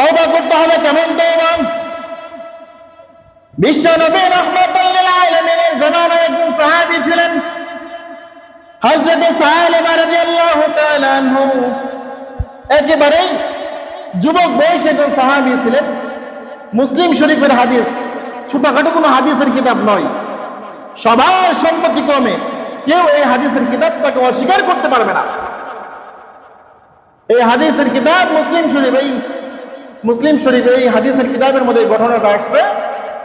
তওবা করতে হবে, কেমন তওবা? বিশ্ব নবী রহমাতুল্লিল আলামিনের জামানায় একজন সাহাবী ছিলেন, হযরত সালেমা রাদিয়াল্লাহু তাআলা আনহু। একেবারেই যুবক বয়সে একজন সাহাবী ছিলেন। মুসলিম শরীফের হাদিস, ছোটখাটো কোনো হাদিসের কিতাব নয়। সবার সম্মতিক্রমে কেউ এই হাদিসের কিতাব কিতাবটাকে অস্বীকার করতে পারবে না। এই হাদিসের কিতাব মুসলিম শরীফ এই মুসলিম শরীফ এই হাদিসের কিতাবের মধ্যে ঘটনাটা আসছে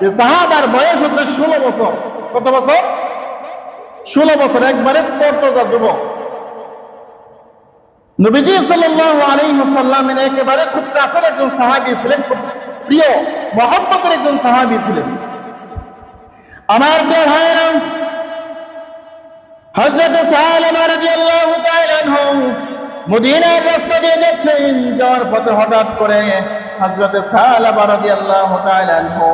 যে সাহাবার বয়স হচ্ছে ষোলো বছর। কত বছর? ষোলো বছর, একবারে পর্তজা যুবক। নবীজি ওয়াসাল্লামের একেবারে খুব কাছের একজন সাহাবী ছিলেন, খুব প্রিয়, মহব্বতের একজন সাহাবী ছিলেন। আমার প্রিয় ভাইরা তাআলা আনহু মদিনার রাস্তা দিয়ে যাচ্ছেন। যাওয়ার পথে হঠাৎ করে রাদিয়াল্লাহু তাআলা আনহু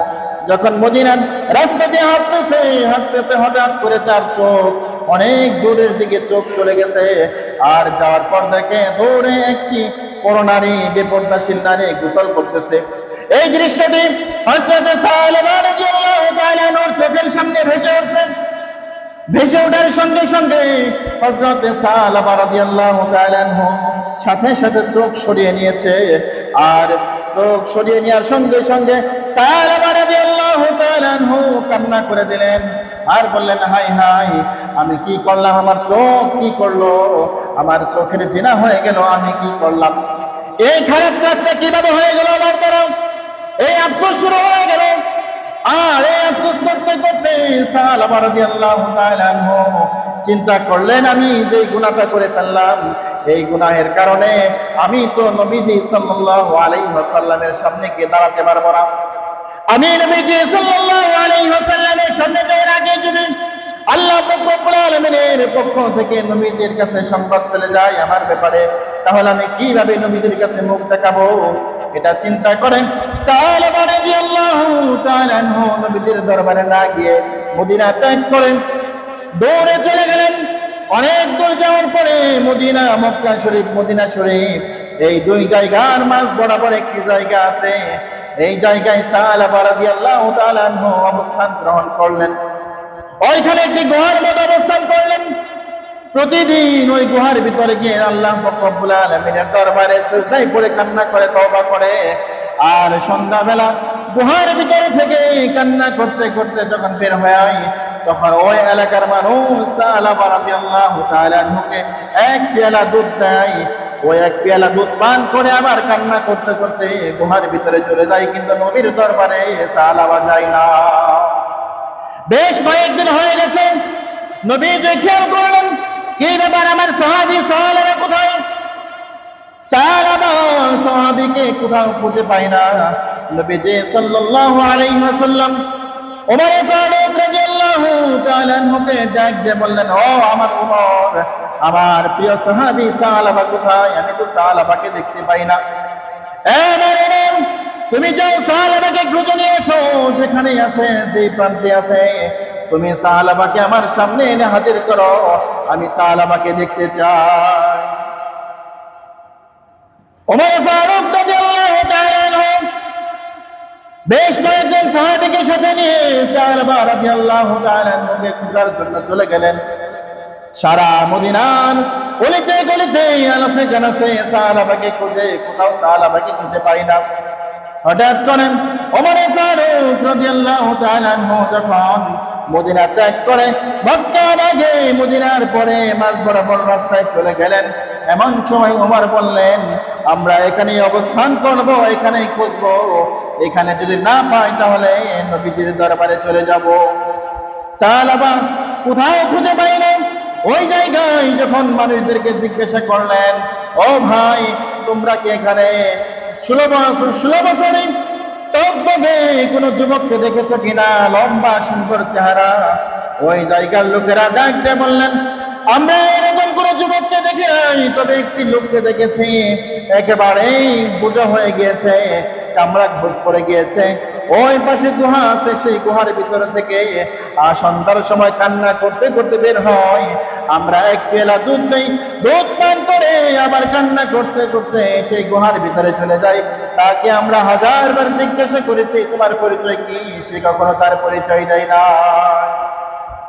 যখন মদিনার রাস্তা দিয়ে হাঁটতেছে হাঁটতেছে হঠাৎ করে তার চোখ অনেক দূরের দিকে চোখ চলে গেছে। আর যাওয়ার পর দেখে দূরে একটি বড় নারী নারী গোসল করতেছে। এই দৃশ্যটি রাদিয়াল্লাহু তাআলা আনহুর চোখের সামনে ভেসে উঠছে। ভেসে ওঠার সঙ্গে সঙ্গে তাআলা সাথে সাথে চোখ সরিয়ে নিয়েছে। আর চোখ সরিয়ে নেওয়ার সঙ্গে সঙ্গে কান্না করে দিলেন। আর বললেন, হাই হাই, আমি কি করলাম? আমার চোখ কি করল? আমার চোখের জিনা হয়ে গেল, আমি কি করলাম? এই খারাপ কাজটা কীভাবে হয়ে গেল আমার দ্বারা এই আফসোস শুরু হয়ে গেল। আর এই আফসোস করতে করতে সালামা রাদিয়াল্লাহু তাআলা চিন্তা করলেন, আমি যে গুনাহটা করে ফেললাম, এই গুনাহের কারণে আমি তো নবীজি সাল্লাল্লাহু আলাইহি ওয়াসাল্লামের সামনে গিয়ে দাঁড়াতে পারব না। আমি নবীজি সাল্লাল্লাহু আলাইহি ওয়াসাল্লামের সামনে যাওয়ার আগে যদি আল্লাহ পাক পক্ষ থেকে নবীজির কাছে সংবাদ চলে যায় আমার ব্যাপারে তাহলে আমি কীভাবে নবীজির কাছে মুখ দেখাবো? এটা চিন্তা করেন নবীজির দরবারে না গিয়ে মদিনা ত্যাগ করেন। দৌড়ে চলে গেলেন। অনেক দূর যাওয়ার পরে মদিনা, মক্কা শরীফ, মদিনা শরীফ, এই দুই জায়গার মাঝ বরাবর একটি জায়গা আছে। এই জায়গায় অবস্থান গ্রহণ করলেন। ওইখানে একটি গুহার মতো অবস্থান করলেন। প্রতিদিন ওই গুহার ভিতরে গিয়ে আল্লাহ রব্বুল আলামিনের দরবারে সিজদায় পড়ে, কান্না করে, তওবা করে। আর সন্ধ্যাবেলা গুহার ভিতরে থেকে কান্না করতে করতে যখন বের হয়ে, তখন ওই এলাকার মানুষ সালামা রাদিয়াল্লাহু তাআলা আনহুকে এক পেয়ালা দুধ দেয়। ওই এক পেয়ালা দুধ পান করে আবার কান্না করতে করতে গুহার ভিতরে চলে যায়, কিন্তু নবীর দরবারে সালামা যায় না। বেশ কয়েকদিন হয়ে গেছে, নবী যে খেয়াল করলেন কি ব্যাপার আমার সাহাবি সাহালেরা কোথায়? সাহাবা সাহাবিকে কোথাও খুঁজে পাই না। নবী যে সাল্লাল্লাহু আলাইহি ওয়াসাল্লাম ওমর ফারুক রাদিয়াল্লাহু তাআলা আনহুকে ডাক দিয়ে বললেন, ও আমার ওমর, আমার প্রিয় সাহাবী সাহাবা কোথায়? আমি তো সাহাবাকে দেখতে পাই না। এ আমার ওমর, তুমি যাও সাহাবাকে খুঁজে নিয়ে এসো। যেখানে আছে যে প্রান্তে আছে তুমি সাহাবাকে আমার সামনে এনে হাজির করো, আমি সাহাবাকে দেখতে চাই। ফারুক বেশ কয়েকজন সাহাবীকে সাথে নিয়ে সাহাবা রাদিয়াল্লাহু তাআলা আনহুকে খোঁজার জন্য চলে গেলেন। সারা মদিনার গলিতে গলিতে, আনাসে গানাসে সাহাবাকে খুঁজে, কোথাও সাহাবাকে খুঁজে পাই না। হঠাৎ করেন ওমর ফারুক রাদিয়াল্লাহু তাআলা যখন মদিনা ত্যাগ করে মক্কার আগে মদিনার পরে মাঝ বরাবর রাস্তায় চলে গেলেন। এমন সময় ওমর বললেন, আমরা এখানেই অবস্থান করব, এখানেই খুঁজবো। এখানে যদি না পাই তাহলে নবীজির দরবারে চলে যাব। সালাবা কোথাও খুঁজে পাই না ওই জায়গায় যখন মানুষদেরকে জিজ্ঞাসা করলেন, ও ভাই, তোমরা কি এখানে ষোলো বছর ষোলো বছরে টকবগে কোনো যুবককে দেখেছ কিনা? লম্বা, সুন্দর চেহারা। ওই জায়গার লোকেরা ডাকতে বললেন, আমরা এরকম কোন যুবককে দেখি নাই। তবে একটি লোককে দেখেছি। একেবারেই বোঝা হয়ে গিয়েছে। চামড়া ঘোষ পড়ে গিয়েছে। ওই পাশে গুহা আছে, সেই গুহার ভিতরে থেকে সন্ধ্যার সময় কান্না করতে করতে বের হয়। আমরা এক পেলা দুধ নেই দুধ পান করে আবার কান্না করতে করতে সেই গুহার ভিতরে চলে যাই। তাকে আমরা হাজারবার জিজ্ঞাসা করেছি, তোমার পরিচয় কি? সে কখনো তার পরিচয় দেয় না।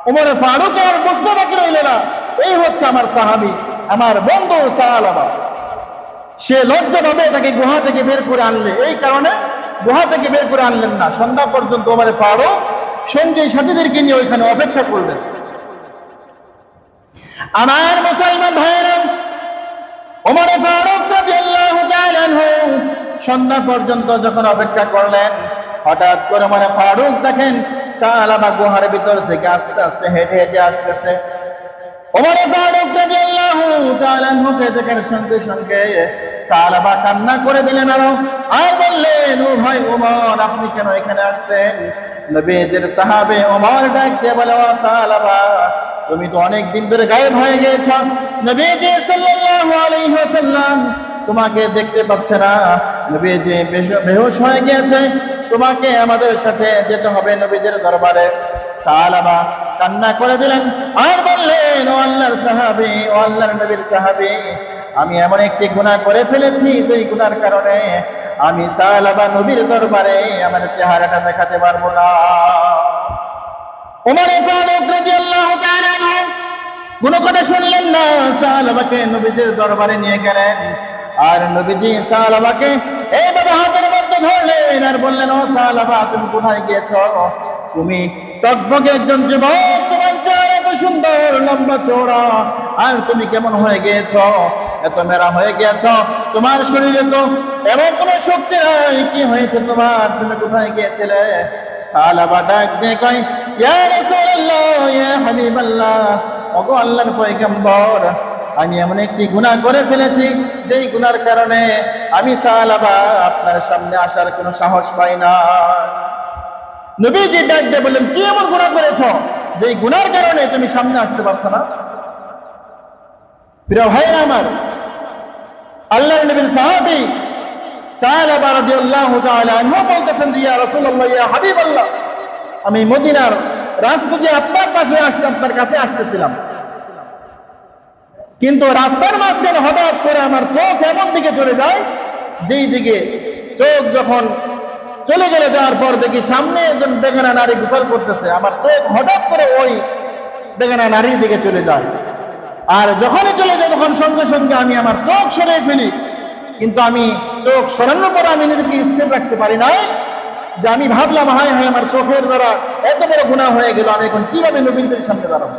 উমরে ফারুক আর বুঝতে বাকি রইল না? এই হচ্ছে আমার সাহাবি, আমার বন্ধু সাহালাবা সে লজ্জা ভাবে তাকে গুহা থেকে বের করে আনলে। এই কারণে গুহা থেকে বের করে আনলেন না। সন্ধ্যা পর্যন্ত ওমারে ফারুক সঙ্গে সাথীদেরকে নিয়ে ওইখানে অপেক্ষা করলেন। আমার মুসলমান ভাইয়েরা, ওমরে ফারুক সন্ধ্যা পর্যন্ত যখন অপেক্ষা করলেন, হঠাৎ করে ওমরে ফারুক দেখেন সালাবা গুহার ভিতর থেকে আস্তে আস্তে হেঁটে হেঁটে আসতেছে। ওমরে ফারুক রাদিয়াল্লাহু সঙ্গে কান্না করে দিলেন আরও। বললেন, ও ভাই আপনি কেন এখানে আসছেন? সাহাবে ওমর ডাক বলে, ও তুমি তো অনেক দিন ধরে গায়েব হয়ে গিয়েছ। নবীজি তোমাকে দেখতে পাচ্ছে না। নবীজি বেহুশ হয়ে গিয়েছে। তোমাকে আমাদের সাথে যেতে হবে নবীজির দরবারে। সালাবা কান্না করে দিলেন আর বললেন, ও আল্লাহর সাহাবী, ও আল্লাহর নবীর সাহাবী, আমি এমন একটি গুনাহ করে ফেলেছি যেই গুণার কারণে আমি সালাবা নবীর দরবারে আমার চেহারাটা দেখাতে পারব না। ওমর ফারুক রাদিয়াল্লাহু তাআলা কোনো কথা শুনলেন না, সাহাবাকে নবীজির দরবারে নিয়ে গেলেন। আর নবীজি সাহাবাকে এইভাবে হাতের মধ্যে ধরলেন আর বললেন, ও সাহাবা, তুমি কোথায় গিয়েছো? তুমি টকবগে একজন যুবক, তোমার চেহারা এত সুন্দর, লম্বা চওড়া। আর তুমি কেমন হয়ে গিয়েছো? এত মেরা হয়ে গিয়েছো? তোমার শরীরে তো এমন কোনো শক্তি নাই। কি হয়েছে তোমার? তুমি কোথায় গিয়েছিলে? সালাবা ডাক দিয়ে কয়, ইয়া রাসূলুল্লাহ, ইয়া হাবিবাল্লাহ, ওগো আল্লাহর পয়গম্বর, আমি এমন একটি গুনাহ করে ফেলেছি, যেই গুনার কারণে আমি সালাবা আপনার সামনে আসার কোনো সাহস পাই না। নবীজি ডাক দিয়ে বললেন, কি এমন গুনাহ করেছ যে গুনার কারণে তুমি সামনে আসতে পারছ না? প্রিয় ভাইরা আমার আল্লাহ নবীর সাহাবী বলতেছেন যে, ইয়া হাবিবাল্লাহ, আমি মদিনার রাস্তা আপনার পাশে আসতে, আপনার কাছে আসতেছিলাম। কিন্তু রাস্তার মাঝখানে হঠাৎ করে আমার চোখ এমন দিকে চলে যায়, যেই দিকে চোখ যখন চলে গেলে যাওয়ার পর দেখি সামনে একজন বেগানা নারী গোসল করতেছে। আমার চোখ হঠাৎ করে ওই বেগানা নারীর দিকে চলে যায়। আর যখনই চলে যায়, তখন সঙ্গে সঙ্গে আমি আমার চোখ সরিয়ে ফেলি। কিন্তু আমি চোখ সরানোর পর আমি নিজেকে স্থির রাখতে পারি নাই। যে আমি ভাবলাম, হায় হায়, আমার চোখের দ্বারা এত বড় গুণা হয়ে গেল, আমি এখন কীভাবে নবীনদের সামনে দাঁড়াবো?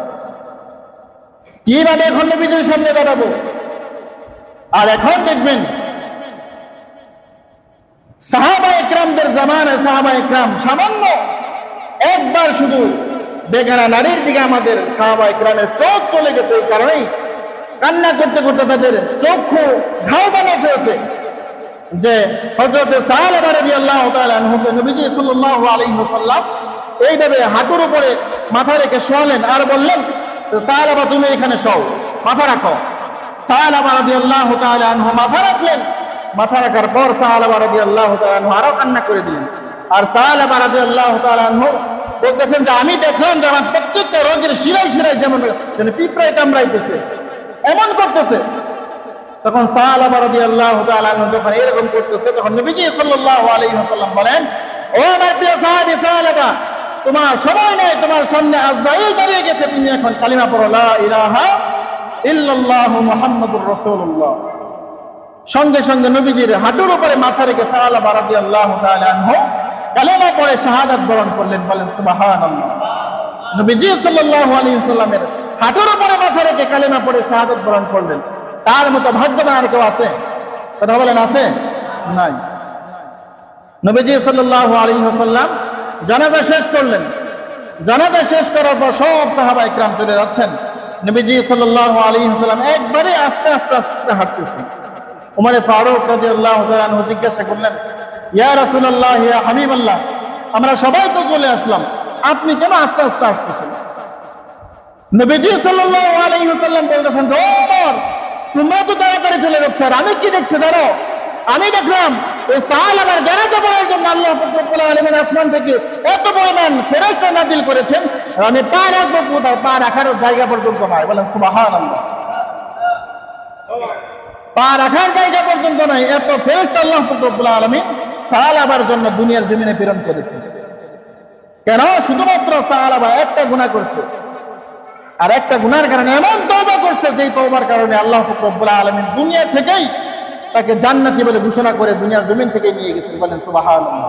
কীভাবে এখন নবীদের সামনে দাঁড়াবো? আর এখন দেখবেন সাহাবা একরামদের জামানে সাহাবা একরাম সামান্য একবার শুধু বেগানা নারীর দিকে আমাদের সাহাবা একরামের চোখ চলে গেছে এই কারণেই কান্না করতে করতে তাদের চক্ষু ঘাও বানিয়ে ফেলছে যে হজরত সাহাবা রাদিয়াল্লাহু তাআলা আনহুকে নবীজি সাল্লাল্লাহু আলাইহি ওয়াসাল্লাম এইভাবে হাঁটুর উপরে মাথা রেখে শোয়ালেন আর বললেন সাহাবা তুমি এখানে শও, মাথা রাখো। সাহাবা রাদিয়াল্লাহু তাআলা আনহু মাথা রাখলেন। মাথা রাখার পর তাআলা আনহু আরও কান্না করে দিলেন। আর রাদিয়াল্লাহু তাআলা আনহু বলতেছেন যে, আমি দেখলাম যে আমার প্রত্যেকটা রোগের শিরাই শিরাই যেমন যেন পিঁপড়ায় কামড়াইতেছে, এমন করতেছে। তখন রাদিয়াল্লাহু তাআলা আনহু যখন এরকম করতেছে, তখন নবীজি সাল্লাল্লাহু আলাইহি ওয়াসাল্লাম বলেন, ও আমার প্রিয় সাহাবী সাহাবা তোমার সময় নেই, তোমার সামনে আজরাইল দাঁড়িয়ে গেছে, তুমি এখন কালিমা পড়ো, লা ইলাহা ইল্লাল্লাহু মুহাম্মাদুর রাসূলুল্লাহ। সঙ্গে সঙ্গে নবীজির হাঁটুর উপরে মাথা রেখে আনহু, কালিমা শাহাদাত বরণ করলেন, বলেন, সুবহানাল্লাহ। নবীজি হাঁটুর উপরে মাথা রেখে কালিমা পরে শাহাদাত বরণ করলেন। তার মতো ভাগ্যবান আর কেউ আছে? কথা বলেন, আছে? নাই। নবীজি সাল্লাল্লাহু আলাইহি ওয়াসাল্লাম জানাজা শেষ করলেন। জানাজা শেষ করার পর সব সাহাবা ইকরাম চলে যাচ্ছেন। নবীজি আলাইহি ওয়াসাল্লাম একবারে আস্তে আস্তে আস্তে হাঁটতেছেন। উমরে ফারুক তাআলা আনহু জিজ্ঞাসা করলেন, ইয়া রাসূলুল্লাহ, ইয়া হাবিবাল্লাহ, আমরা সবাই তো চলে আসলাম, আপনি কেন আস্তে আস্তে আসতেছেন? আর আমি কি দেখছি জানো? আমি দেখলাম আল্লাহ আসমান থেকে এত পরিমাণ করেছেন আমি পা রাখব পা রাখারও জায়গা পর্যন্ত নয় বলেন, সুবহানাল্লাহ। পা রাখার জায়গা পর্যন্ত নাই। এত ফেরেস্ত আল্লাহ রব্বুল আলমী সাল আবার জন্য দুনিয়ার জমিনে প্রেরণ করেছে। কেন? শুধুমাত্র আবার একটা গুণা করছে। আর একটা গুনার কারণে এমন তৌবা করছে, যেই তৌবার কারণে আল্লাহ রব্বুল আলমী দুনিয়া থেকেই তাকে জান্নাতি বলে ঘোষণা করে দুনিয়ার জমিন থেকে নিয়ে গেছেন বলেন সুবহানাল্লাহ।